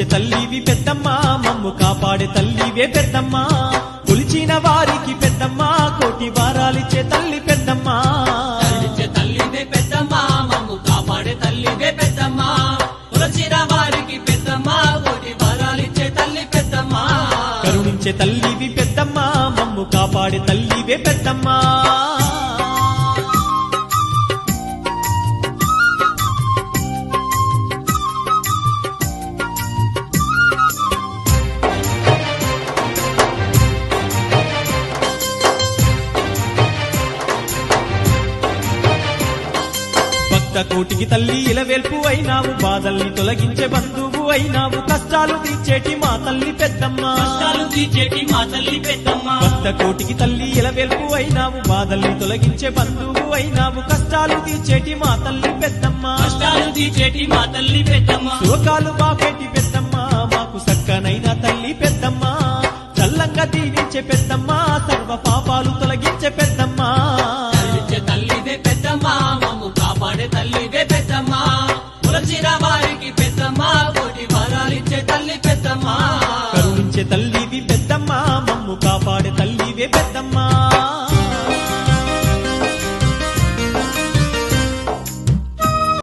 కరుణించే తల్లివి పెద్దమ్మ మమ్ము కాపాడే తల్లివే పెద్దమ్మ. కొలిచిన వారికి పెద్దమ్మ కోటి వారాలిచ్చే తల్లి పెద్దమ్మ. కరుణించే తల్లివే పెద్దమ్మ మమ్ము కాపాడే తల్లివే పెద్దమ్మ. కులచిన వారికి పెద్దమ్మ కోటి వరాలిచ్చే తల్లి పెద్దమ్మ. కరుణించే తల్లివి పెద్దమ్మ మమ్ము కాపాడే తల్లివే పెద్దమ్మ. కోటికి తల్లి ఇలవెల్పు అయినావు. బాధల్ని తొలగించే బంధువు అయినావు. కష్టాలు తీర్చేటి మా తల్లి పెద్దమ్మ. కష్టాలు తీర్చేటి మా తల్లి పెద్దమ్మ. భక్త కోటికి తల్లి ఇలవెల్పు అయినావు. బాధల్ని తొలగించే బంధువు అయినావు. కష్టాలు తీర్చేటి మా తల్లి పెద్దమ్మ. కష్టాలు తీర్చేటి మా తల్లి పెద్దమ్మ. శోకాలు బాపేటి పెద్దమ్మ. మాకు సక్కనైన తల్లి పెద్దమ్మ. చల్లంగా దీవించే పెద్దమ్మ. సర్వ పాపాలు తొలగించే పెద్దమ్మ. కాపాడే తల్లివే పెద్దమ్మ. కులచిన వారికి పెద్దమ్మా. కోటి వరాలిచ్చే తల్లి పెద్దమ్మా. కరుణించే తల్లివి పెద్దమ్మా. మమ్ము కాపాడే తల్లివే పెద్దమ్మా.